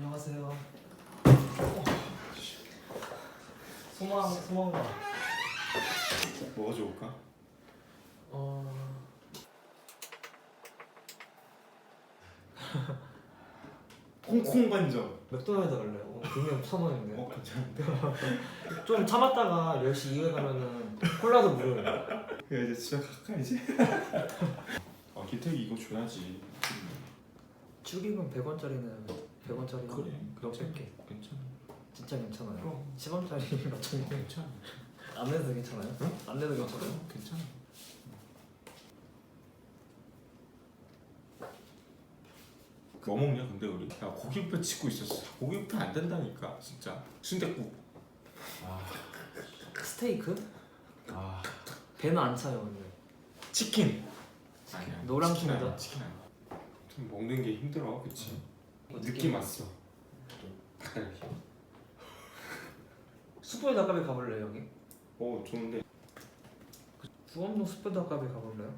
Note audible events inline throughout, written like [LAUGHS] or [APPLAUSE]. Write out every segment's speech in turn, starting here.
안녕하세요. 소망 소망가. 뭐가 좋을까? 어. 콩콩 반점. 맥도날드 갈래요. 어, 분명 천 원인데. 어 괜찮은데? [LAUGHS] 좀 참았다가 10시 이후에 가면은 콜라도 무료예요. 야 이제 집에 갈까 이제? [LAUGHS] 아 기택이 이거 줘야지. 축의금 100원짜리는 100원짜리 그래. 몇 개? 괜찮아. 진짜 괜찮아요. 그럼. 10원짜리 맞춰 [LAUGHS] 괜찮아. 안 내도 괜찮아요? 응? 안 내도 괜찮아요? 그럼 괜찮아. 뭐 먹냐 근데 우리? 야 고기부터 치고 있었어. 고기부터 안 된다니까 진짜. 순댓국. 아, 스테이크? 아. 배는 안 차요 근데. 치킨. 아니야. 노랑 치킨 아니야. 통닭? 치킨 아니야. 좀 먹는 게 힘들어, 그치? 느낌 왔어. 닭갈비. [LAUGHS] 숯불 닭갈비 가볼래요 여기? 오 좋은데. 구원동 숯불 닭갈비 가볼래요?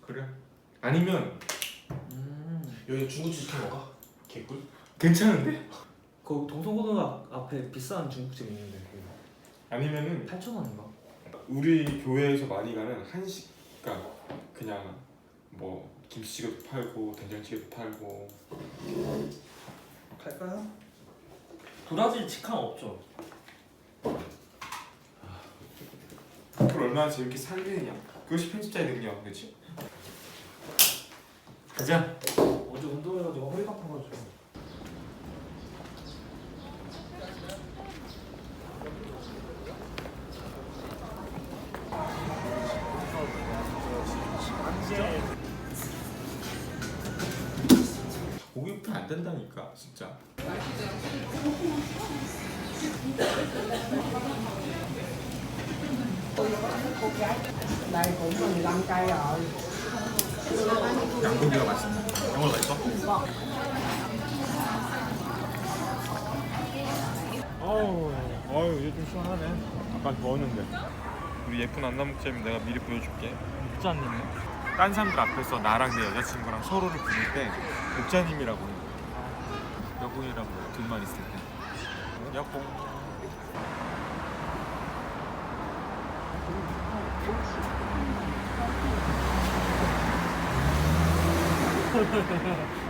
그래. 아니면 음. 여기 중국집 시켜 먹어? 개꿀? 괜찮은데? 그 동성고등학 앞에 비싼 중국집 있는데 그 아니면은 8천 원인가? 우리 교회에서 많이 가는 한식가 그냥 뭐 김치찌개도 팔고 된장찌개도 팔고 갈까요? 브라질 직항 없죠? 그걸 얼마나 재밌게 살리느냐 그것이 편집자의 능력 그치? 가자 어제 운동해가지고 허리가 아파가지고 고 기부터 안 된다니까 진짜. này cũng 15 cây rồi 양고기가 맛있다. 양고기 맛있어? 어우 어우 이제 좀 시원하네. 아까 더웠는데. 우리 예쁜 안나목쌤 내가 미리 보여줄게. 목자님은? 딴 사람들 앞에서 나랑 내 여자친구랑 서로를 부를 때 목자님이라고 해요. 여봉이라고 둘만 있을 때. 여봉 [LAUGHS]